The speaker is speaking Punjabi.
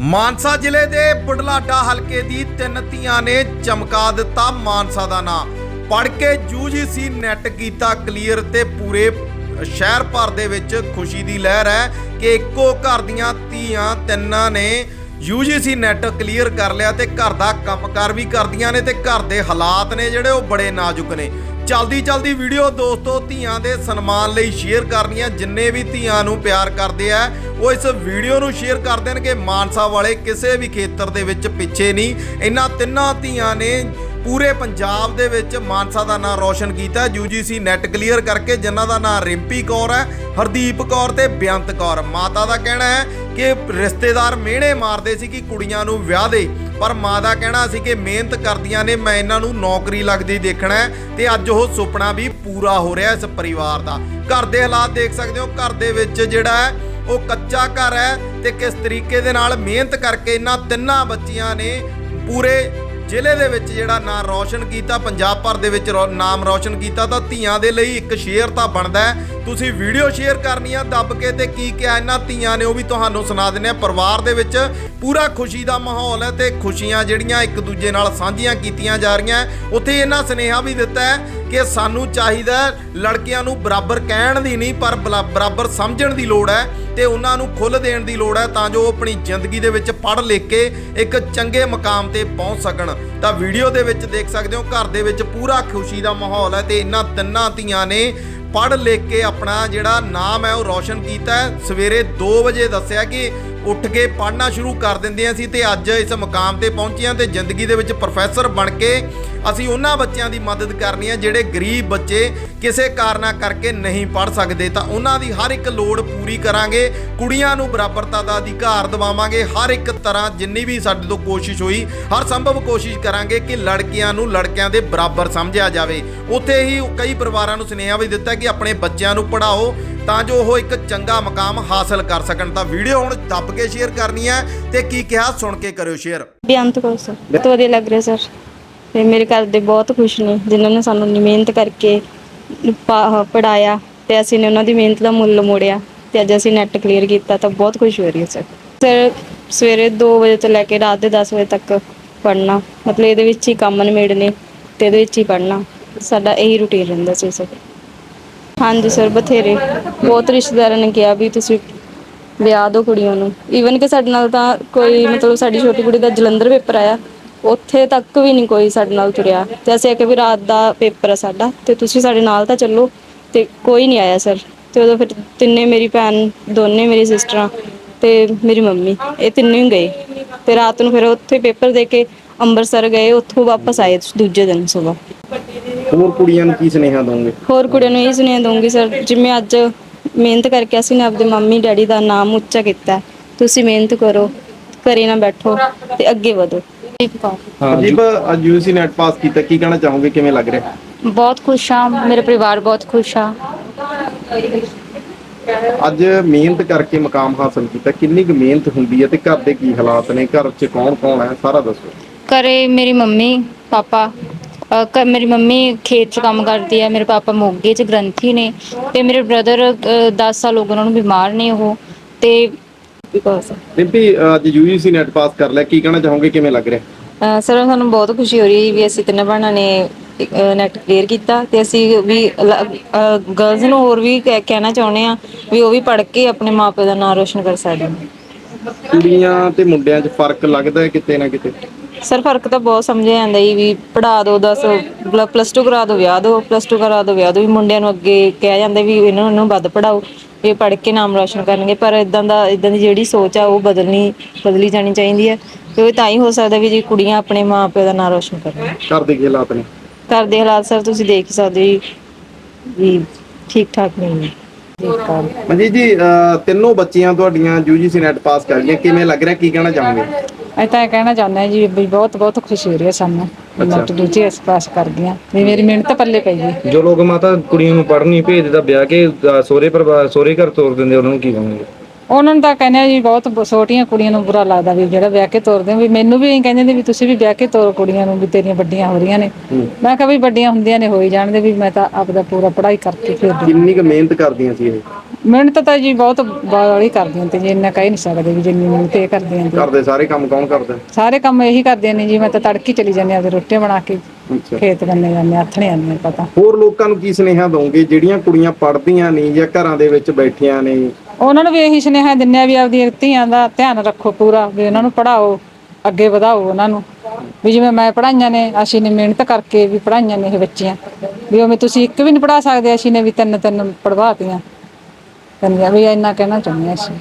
ਮਾਨਸਾ ਜ਼ਿਲ੍ਹੇ ਦੇ ਬੁਢਲਾਡਾ ਹਲਕੇ ਦੀ ਤਿੰਨ ਧੀਆਂ ਨੇ ਚਮਕਾ ਦਿੱਤਾ ਮਾਨਸਾ ਦਾ ਨਾਂ। ਪੜ ਕੇ ਯੂਜੀਸੀ ਨੈਟ ਕੀਤਾ ਕਲੀਅਰ ਤੇ ਪੂਰੇ ਸ਼ਹਿਰ ਭਰ ਦੇ ਵਿੱਚ ਖੁਸ਼ੀ ਦੀ ਲਹਿਰ ਹੈ ਕਿ ਇੱਕੋ ਘਰ ਦੀਆਂ ਧੀਆਂ ਤਿੰਨਾਂ ਨੇ ਯੂਜੀਸੀ ਨੈਟ ਕਲੀਅਰ ਕਰ ਲਿਆ ਤੇ ਘਰ ਦਾ ਕੰਮਕਾਰ ਵੀ ਕਰਦੀਆਂ ਨੇ ਤੇ ਘਰ ਦੇ ਹਾਲਾਤ ਨੇ ਜਿਹੜੇ ਉਹ ਬੜੇ ਨਾਜ਼ੁਕ ਨੇ। ਚਲਦੀ ਚਲਦੀ ਵੀਡੀਓ ਦੋਸਤੋ ਧੀਆਂ ਦੇ ਸਨਮਾਨ ਲਈ ਸ਼ੇਅਰ ਕਰਨੀਆਂ, ਜਿੰਨੇ ਵੀ ਧੀਆਂ ਨੂੰ ਪਿਆਰ ਕਰਦੇ ਆ, ਉਹ ਇਸ ਵੀਡੀਓ ਨੂੰ ਸ਼ੇਅਰ ਕਰ ਦੇਣਗੇ। ਮਾਨਸਾ ਵਾਲੇ ਕਿਸੇ ਵੀ ਖੇਤਰ ਦੇ ਵਿੱਚ ਪਿੱਛੇ ਨਹੀਂ। ਇਹਨਾਂ ਤਿੰਨਾਂ ਧੀਆਂ ਨੇ ਪੂਰੇ ਪੰਜਾਬ ਦੇ ਵਿੱਚ ਮਾਨਸਾ ਦਾ ਨਾਂ ਰੌਸ਼ਨ ਕੀਤਾ। ਯੂਜੀਸੀ ਨੈਟ ਕਲੀਅਰ ਕਰਕੇ, ਜਿਨ੍ਹਾਂ ਦਾ ਨਾਂ ਰਿੰਪੀ ਕੌਰ ਹੈ, ਹਰਦੀਪ ਕੌਰ ਤੇ ਬੇਅੰਤ ਕੌਰ। ਮਾਤਾ ਦਾ ਕਹਿਣਾ ਹੈ ਕਿ ਰਿਸ਼ਤੇਦਾਰ ਮਿਹਣੇ ਮਾਰਦੇ ਸੀ ਕਿ ਕੁੜੀਆਂ ਨੂੰ ਵਿਆਹ ਦੇ। ਪਰ ਮਾਂ ਦਾ ਕਹਿਣਾ ਸੀ ਕਿ ਮਿਹਨਤ ਕਰਦੀਆਂ ਨੇ, ਮੈਂ ਇਹਨਾਂ ਨੂੰ ਨੌਕਰੀ ਲੱਗਦੀ ਦੇਖਣਾ ਹੈ ਤੇ ਅੱਜ ਉਹ ਸੁਪਨਾ ਵੀ ਪੂਰਾ ਹੋ ਰਿਹਾ ਇਸ ਪਰਿਵਾਰ ਦਾ। ਘਰ ਦੇ ਹਾਲਾਤ ਦੇਖ ਸਕਦੇ ਹੋ, ਘਰ ਦੇ ਵਿੱਚ ਜਿਹੜਾ ਹੈ, ਉਹ ਕੱਚਾ ਘਰ ਹੈ ਤੇ ਕਿਸ ਤਰੀਕੇ ਦੇ ਨਾਲ ਮਿਹਨਤ ਕਰਕੇ ਇਹਨਾਂ ਤਿੰਨਾਂ ਬੱਚੀਆਂ ਨੇ ਪੂਰੇ ਜ਼ਿਲ੍ਹੇ ਦੇ ਵਿੱਚ ਜਿਹੜਾ ਨਾਂ ਰੌਸ਼ਨ ਕੀਤਾ, ਪੰਜਾਬ ਭਰ ਦੇ ਵਿੱਚ ਰੌ- ਨਾਮ ਰੌਸ਼ਨ ਕੀਤਾ ਤਾਂ ਧੀਆਂ ਦੇ ਲਈ ਇੱਕ ਸ਼ੇਅਰ ਤਾਂ ਬਣਦਾ ਹੈ ਤੁਸੀਂ ਵੀਡੀਓ ਸ਼ੇਅਰ ਕਰਨੀ ਆ, ਦੱਬ ਕੇ ਤੇ ਕੀ ਕਿਹਾ ਇਹਨਾਂ ਧੀਆਂ ਨੇ, ਉਹ ਵੀ ਤੁਹਾਨੂੰ ਸੁਣਾ ਦਿੰਦੇ ਆ। ਪਰਿਵਾਰ ਦੇ ਵਿੱਚ ਪੂਰਾ ਖੁਸ਼ੀ ਦਾ ਮਾਹੌਲ ਹੈ ਤੇ ਖੁਸ਼ੀਆਂ ਜਿਹੜੀਆਂ ਇੱਕ ਦੂਜੇ ਨਾਲ ਸਾਂਝੀਆਂ ਕੀਤੀਆਂ ਜਾ ਰਹੀਆਂ ਉੱਥੇ ਇਹਨਾਂ ਸੁਨੇਹਾ ਵੀ ਦਿੱਤਾ ਹੈ ਕਿ ਸਾਨੂੰ ਚਾਹੀਦਾ ਲੜਕੀਆਂ ਨੂੰ ਬਰਾਬਰ ਕਹਿਣ ਦੀ ਨਹੀਂ, ਪਰ ਬਲਾ- ਬਰਾਬਰ ਸਮਝਣ ਦੀ ਲੋੜ ਹੈ ਤੇ ਉਹਨਾਂ ਨੂੰ ਖੁੱਲ੍ਹ ਦੇਣ ਦੀ ਲੋੜ ਹੈ ਤਾਂ ਜੋ ਉਹ ਆਪਣੀ ਜ਼ਿੰਦਗੀ ਦੇ ਵਿੱਚ ਪੜ੍ਹ ਲਿਖ ਕੇ ਇੱਕ ਚੰਗੇ ਮਕਾਮ ਤੇ ਪਹੁੰਚ ਸਕਣ। ਤਾਂ ਵੀਡੀਓ ਦੇ ਵਿੱਚ ਦੇਖ ਸਕਦੇ ਹੋ, ਘਰ ਦੇ ਵਿੱਚ ਪੂਰਾ ਖੁਸ਼ੀ ਦਾ ਮਾਹੌਲ ਹੈ ਤੇ ਇਹਨਾਂ ਤਿੰਨਾਂ ਧੀਆਂ ਨੇ ਪੜ੍ਹ ਲਿਖ ਕੇ ਆਪਣਾ ਜਿਹੜਾ ਨਾਮ ਹੈ ਉਹ ਰੌਸ਼ਨ ਕੀਤਾ ਸਵੇਰੇ 2 ਵਜੇ ਦੱਸਿਆ ਕਿ ਉੱਠ ਕੇ ਪੜ੍ਹਨਾ ਸ਼ੁਰੂ ਕਰ ਦਿੰਦੀਆਂ ਸੀ ਤੇ ਅੱਜ ਇਸ ਮੁਕਾਮ ਤੇ ਪਹੁੰਚੀਆਂ ਤੇ ਜ਼ਿੰਦਗੀ ਦੇ ਵਿੱਚ ਪ੍ਰੋਫੈਸਰ ਬਣ ਕੇ ਅਸੀਂ ਉਹਨਾਂ ਬੱਚਿਆਂ ਦੀ ਮਦਦ ਕਰਨੀ ਹੈ ਜਿਹੜੇ ਗਰੀਬ ਬੱਚੇ ਕਿਸੇ ਕਾਰਨਾ ਕਰਕੇ ਨਹੀਂ ਪੜ੍ਹ ਸਕਦੇ। ਤਾਂ ਉਹਨਾਂ ਦੀ ਹਰ ਇੱਕ ਲੋੜ ਪੂਰੀ ਕਰਾਂਗੇ, ਕੁੜੀਆਂ ਨੂੰ ਬਰਾਬਰਤਾ ਦਾ ਅਧਿਕਾਰ ਦਿਵਾਵਾਂਗੇ, ਹਰ ਇੱਕ ਤਰ੍ਹਾਂ ਜਿੰਨੀ ਵੀ ਸਾਡੇ ਤੋਂ ਕੋਸ਼ਿਸ਼ ਹੋਈ, ਹਰ ਸੰਭਵ ਕੋਸ਼ਿਸ਼ ਕਰਾਂਗੇ ਕਿ ਲੜਕੀਆਂ ਨੂੰ ਲੜਕਿਆਂ ਦੇ ਬਰਾਬਰ ਸਮਝਿਆ ਜਾਵੇ। ਉੱਥੇ ਹੀ ਕਈ ਪਰਿਵਾਰਾਂ ਨੂੰ ਸੁਨੇਹਾ ਵੀ ਦਿੱਤਾ ਕਿ ਆਪਣੇ ਬੱਚਿਆਂ ਨੂੰ ਪੜ੍ਹਾਓ ਤਾਂ ਜੋ ਉਹ ਇੱਕ ਚੰਗਾ ਮਕਾਮ ਹਾਸਲ ਕਰ ਸਕਣ। ਤਾਂ ਵੀਡੀਓ ਹੁਣ ਦੱਬ ਕੇ ਸ਼ੇਅਰ ਕਰਨੀ ਹੈ ਤੇ ਕੀ ਕਿਹਾ ਸੁਣ ਕੇ ਕਰਿਓ ਸ਼ੇਅਰ ਬੇਅੰਤ ਕੌਰ ਸਰ ਬਹੁਤ ਵਧੀਆ ਲੱਗ ਰਿਹਾ ਸਰ ਤੇ ਮੇਰੇ ਘਰ ਦੇ ਬਹੁਤ ਖੁਸ਼ ਨੇ, ਜਿਨ੍ਹਾਂ ਨੇ ਸਾਨੂੰ ਇੰਨੀ ਮਿਹਨਤ ਕਰਕੇ ਪੜਾਇਆ ਤੇ ਅਸੀਂ ਨੇ ਉਹਨਾਂ ਦੀ ਮਿਹਨਤ ਦਾ ਮੁੱਲ ਮੋੜਿਆ ਤੇ ਅੱਜ ਅਸੀਂ ਨੈਟ ਕਲੀਅਰ ਕੀਤਾ ਤਾਂ ਬਹੁਤ ਖੁਸ਼ ਹੋ ਰਹੀ ਹੈ ਸਰ ਸਰ ਸਵੇਰੇ 2 ਵਜੇ ਤੋਂ ਲੈ ਕੇ ਰਾਤ ਦੇ 10 ਵਜੇ ਤੱਕ ਪੜਨਾ ਮਤਲਬ ਇਹਦੇ ਵਿੱਚ ਹੀ ਕੰਮ ਨਿਬੇੜਨੇ ਤੇ ਇਹਦੇ ਵਿੱਚ ਹੀ ਪੜਨਾ ਸਾਡਾ ਇਹੀ ਰੁਟੀਨ ਰਹਿੰਦਾ ਸੀ ਸਰ ਹਾਂਜੀ ਸਰ, ਬਥੇਰੇ। ਬਹੁਤ ਰਿਸ਼ਤੇਦਾਰਾਂ ਨੇ ਕਿਹਾ ਵੀ ਤੁਸੀਂ ਵਿਆਹ ਦੋ ਕੁੜੀਆਂ ਨੂੰ। ਈਵਨ ਕਿ ਸਾਡੇ ਨਾਲ ਤਾਂ ਕੋਈ ਮਤਲਬ ਸਾਡੀ ਛੋਟੀ ਕੁੜੀ ਦਾ ਜਲੰਧਰ ਪੇਪਰ ਆਇਆ, ਉੱਥੇ ਤੱਕ ਵੀ ਨਹੀਂ ਕੋਈ ਸਾਡੇ ਨਾਲ ਤੁਰਿਆ। ਤੇ ਅਸੀਂ ਆਖਿਆ ਵੀ ਰਾਤ ਦਾ ਪੇਪਰ ਆ ਸਾਡਾ, ਤੇ ਤੁਸੀਂ ਸਾਡੇ ਨਾਲ ਤਾਂ ਚੱਲੋ, ਤੇ ਕੋਈ ਨਹੀਂ ਆਇਆ ਸਰ। ਤੇ ਉਦੋਂ ਫਿਰ ਤਿੰਨੇ ਮੇਰੀ ਭੈਣ, ਦੋਨੇ ਮੇਰੀ ਸਿਸਟਰਾਂ ਤੇ ਮੇਰੀ ਮੰਮੀ, ਇਹ ਤਿੰਨੇ ਹੀ ਗਏ। ਤੇ ਰਾਤ ਨੂੰ ਫਿਰ ਉੱਥੇ ਪੇਪਰ ਦੇ ਕੇ ਅੰਮ੍ਰਿਤਸਰ ਗਏ, ਉੱਥੋਂ ਵਾਪਸ ਆਏ ਦੂਜੇ ਦਿਨ ਸਵੇਰ। ਹੋਰ ਕੁੜੀਆਂ ਨੂੰ ਕੀ ਸੁਨੇਹਾ ਦੋਗੇ? ਹੋਰ ਕੁੜੀਆਂ ਨੂੰ ਇਹ ਸੁਨੇਹਾ ਦਊਂਗੀ ਸਰ ਜਿਵੇਂ ਅੱਜ ਮਿਹਨਤ ਕਰਕੇ ਅਸੀਂ ਨੇ ਆਪਦੇ ਮੰਮੀ ਡੈਡੀ ਦਾ ਨਾਮ ਉੱਚਾ ਕੀਤਾ ਹੈ। ਤੁਸੀਂ ਮਿਹਨਤ ਕਰੋ ਘਰੇ ਨਾ ਬੈਠੋ ਤੇ ਅੱਗੇ ਵਧੋ। ਕੌਰ ਹਾਂ ਜੀ ਅੱਜ ਯੂਜੀਸੀ ਨੈਟ ਪਾਸ ਕੀਤਾ ਕੀ ਕਹਿਣਾ ਚਾਹੋਗੇ ਕਿਵੇਂ ਲੱਗ ਰਿਹਾ? ਬਹੁਤ ਖੁਸ਼ ਹਾਂ ਮੇਰੇ ਪਰਿਵਾਰ ਬਹੁਤ ਖੁਸ਼ ਆ ਅੱਜ ਮਿਹਨਤ ਕਰਕੇ ਮਕਾਮ ਹਾਸਲ ਕੀਤਾ ਕਿੰਨੀ ਕੁ ਮਿਹਨਤ ਹੁੰਦੀ ਹੈ ਤੇ ਘਰ ਦੇ ਕੀ ਹਾਲਾਤ ਨੇ ਘਰ 'ਚ ਕੌਣ ਕੌਣ ਹੈ ਸਾਰਾ ਦੱਸੋ। ਘਰੇ ਮੇਰੀ ਮੰਮੀ ਪਾਪਾ ਅ, ਕ- ਮੇਰੀ ਮੰਮੀ ਖੇਤ 'ਚ ਕੰਮ ਕਰਦੀ ਹੈ ਮੇਰੇ ਪਾਪਾ ਮੋਗੇ 'ਚ ਗ੍ਰੰਥੀ ਨੇ ਤੇ ਮੇਰੇ ਬ੍ਰਦਰ 10 ਸਾਲ ਹੋ ਗਏ ਉਹਨਾਂ ਨੂੰ ਬਿਮਾਰ ਨੇ ਉਹ ਤੇ ਬਿਕੋਜ਼ ਰਿੰਪੀ ਅੱਜ ਯੂਜੀਸੀ ਨੈਟ ਪਾਸ ਕਰ ਲਿਆ ਕੀ ਕਹਿਣਾ ਚਾਹੋਗੇ ਕਿਵੇਂ ਲੱਗ ਰਿਹਾ? ਸਰ ਸਾਨੂੰ ਬਹੁਤ ਖੁਸ਼ੀ ਹੋ ਰਹੀ ਵੀ ਅਸੀਂ ਤਿੰਨੇ ਭੈਣਾਂ ਨੇ ਨੈਟ ਕਲੀਅਰ ਕੀਤਾ ਤੇ ਅਸੀਂ ਵੀ ਗਰਲਸ ਨੂੰ ਹੋਰ ਵੀ ਕਹਿ- ਕਹਿਣਾ ਚਾਹੁੰਦੇ ਆ ਵੀ ਉਹ ਵੀ ਪੜ੍ਹ ਕੇ ਆਪਣੇ ਮਾਪੇ ਦਾ ਨਾਮ ਰੋਸ਼ਨ ਕਰ ਸਕਣ। ਕੁੜੀਆਂ ਤੇ ਮੁੰਡਿਆਂ 'ਚ ਫ਼ਰਕ ਲੱਗਦਾ ਹੈ ਕਿਤੇ ਨਾ ਕਿਤੇ? ਸਰ ਫ਼ਰਕ ਤਾਂ ਬਹੁਤ ਸਮਝਿਆ ਜਾਂਦਾ ਜੀ ਵੀ ਪੜਾ ਦਿਓ 10 ਪਲੱਸ 2 ਕਰਾ ਦਿਓ ਵਿਆਹ ਦਿਓ ਪਲੱਸ 2 ਕਰਾ ਦਿਓ ਵਿਆਹ ਦਿਓ ਵੀ ਮੁੰਡਿਆਂ ਨੂੰ ਅੱਗੇ ਕਿਹਾ ਜਾਂਦਾ ਵੀ ਇਹਨਾਂ ਨੂੰ- ਵੱਧ ਪੜਾਓ ਇਹ ਪੜ੍ਹ ਕੇ ਨਾਮ ਰੋਸ਼ਨ ਕਰਨਗੇ ਪਰ ਇਦਾਂ ਦਾ ਇਦਾਂ ਦੀ ਜਿਹੜੀ ਸੋਚ ਆ ਉਹ ਬਦਲਣੀ ਬਦਲੀ ਜਾਣੀ ਚਾਹੀਦੀ ਹੈ ਤੇ ਉਹ ਤਾਂ ਹੀ ਹੋ ਸਕਦਾ ਵੀ ਜੇ ਕੁੜੀਆਂ ਆਪਣੇ ਮਾਪੇ ਦਾ ਨਾਮ ਰੋਸ਼ਨ ਕਰਨ। ਘਰ ਦੇ ਕੀ ਹਾਲਾਤ ਨੇ? ਘਰ ਦੇ ਹਾਲਾਤ ਸਰ ਤੁਸੀਂ ਦੇਖ ਹੀ ਸਕਦੇ ਜੀ ਵੀ ਠੀਕ ਠਾਕ ਨਹੀਂ ਨੇ ਠੀਕ ਠਾਕ ਮਨਜੀਤ ਜੀ ਅਹ, ਤਿੰਨੋਂ ਬੱਚੀਆਂ ਤੁਹਾਡੀਆਂ ਯੂਜੀਸੀ ਨੈਟ ਪਾਸ ਕਰ ਗਈਆਂ ਕਿਵੇਂ ਲੱਗ ਰਿਹਾ ਕੀ ਕਹਿਣਾ ਚਾਹੋਗੇ? ਅਸੀਂ ਤਾਂ ਇਹ ਕਹਿਣਾ ਚਾਹੁੰਦੇ ਹਾਂ ਜੀ ਵੀ ਬਹੁਤ ਬਹੁਤ ਖੁਸ਼ੀ ਹੋ ਰਹੀ ਹੈ ਸਾਨੂੰ। ਮੈਂ ਤਾਂ ਦੂਜੀ ਇਸ ਪਾਸ ਕਰ ਗਈਆਂ। ਵੀ ਮੇਰੀ ਮਿਹਨਤ ਪੱਲੇ ਪਈ ਗਈ ਜੋ ਲੋਕ ਮਾਤਾ ਕੁੜੀਆਂ ਨੂੰ ਪੜ੍ਹਨ ਨਹੀਂ ਭੇਜਦੇ ਤਾਂ ਵਿਆਹ ਕੇ ਸਹੁਰੇ ਪਰਿਵਾਰ ਸਹੁਰੇ ਘਰ ਤੋਰ ਦਿੰਦੇ ਉਹਨਾਂ ਨੂੰ ਕੀ ਕਹਾਂਗੇ? ਉਹਨਾਂ ਨੂੰ ਤਾਂ ਕਹਿੰਦੇ ਆ ਜੀ ਬਹੁਤ ਬ- ਛੋਟੀਆਂ ਕੁੜੀਆਂ ਨੂੰ ਬੁਰਾ ਲੱਗਦਾ ਵੀ ਜਿਹੜਾ ਵਿਆਹ ਕੇ ਤੋਰਦੇ ਆ, ਵੀ ਮੈਨੂੰ ਵੀ ਇਹੀ ਕਹਿੰਦੇ ਨੇ ਵੀ ਤੁਸੀਂ ਵੀ ਵਿਆਹ ਕੇ ਤੋਰ ਕੁੜੀਆਂ ਨੂੰ ਵੀ ਤੇਰੀਆਂ ਵੱਡੀਆਂ ਹੋ ਰਹੀਆਂ ਨੇ। ਮੈਂ ਕਿਹਾ ਵੀ ਵੱਡੀਆਂ ਹੁੰਦੀਆਂ ਨੇ ਹੋਈ ਜਾਣਦੇ ਵੀ ਮੈਂ ਤਾਂ ਆਪਦਾ ਪੂਰਾ ਪੜ੍ਹਾਈ ਕਰਕੇ ਫਿਰ ਕਿੰਨੀ ਕੁ ਮਿਹਨਤ ਕਰਦੀਆਂ ਸੀ ਇਹ? ਮਿਹਨਤ ਤਾਂ ਜੀ ਬਹੁਤ ਬਾਲੀ ਕਰਦੀਆਂ ਤੇ ਜੀ ਇੰਨਾ ਕਹਿ ਨਹੀਂ ਸਕਦੇ ਵੀ ਜਿੰਨੀ ਮਿਹਨਤ ਇਹ ਕਰਦੀਆਂ ਜੀ ਘਰ ਦੇ ਸਾਰੇ ਕੰਮ ਕੌਣ ਕਰਦਾ? ਸਾਰੇ ਕੰਮ ਇਹੀ ਕਰਦੀਆਂ ਨੇ ਜੀ ਮੈਂ ਤਾਂ ਤੜਕੀ ਚਲੀ ਜਾਂਦੀ ਆਪਦੇ ਰੋਟੀਆਂ ਬਣਾ ਕੇ ਅੱਛਾ। ਖੇਤ ਬੰਨੇ ਜਾਂਦੇ ਹੱਥਣੇ ਆਉਂਦੇ ਪਤਾ ਹੋਰ ਲੋਕਾਂ ਨੂੰ ਕੀ ਸੁਨੇਹਾ ਦੋਗੇ ਜਿਹੜੀਆਂ ਕੁੜੀਆਂ ਪੜ੍ਹਦੀਆਂ ਨਹੀਂ ਜਾਂ ਘਰਾਂ ਦੇ ਵਿੱਚ ਬੈਠੀਆਂ ਨੇ? ਉਹਨਾਂ ਨੂੰ ਵੀ ਇਹੀ ਸੁਨੇਹਾ ਦਿੰਦੇ ਆ ਵੀ ਆਪਦੀਆਂ ਧੀਆਂ ਦਾ ਧਿਆਨ ਰੱਖੋ ਪੂਰਾ ਵੀ ਉਹਨਾਂ ਨੂੰ ਪੜਾਓ ਅੱਗੇ ਵਧਾਓ ਉਹਨਾਂ ਨੂੰ। ਵੀ ਜਿਵੇਂ ਮੈਂ ਪੜਾਈਆਂ ਨੇ ਅਸੀਂ ਨੇ ਮਿਹਨਤ ਕਰਕੇ ਵੀ ਪੜਾਈਆਂ ਨੇ ਇਹ ਬੱਚੀਆਂ। ਵੀ ਉਵੇਂ ਤੁਸੀਂ ਇੱਕ ਵੀ ਨਹੀਂ ਪੜਾ ਸਕਦੇ ਅਸੀਂ ਨੇ ਵੀ ਤਿੰਨ ਤਿੰਨ ਪੜਵਾਤੀਆਂ ਕੰਨਿਆ ਵੀ ਇੰਨਾ ਕਹਿਣਾ ਚਾਹੁੰਦੇ ਹਾਂ ਅਸੀਂ।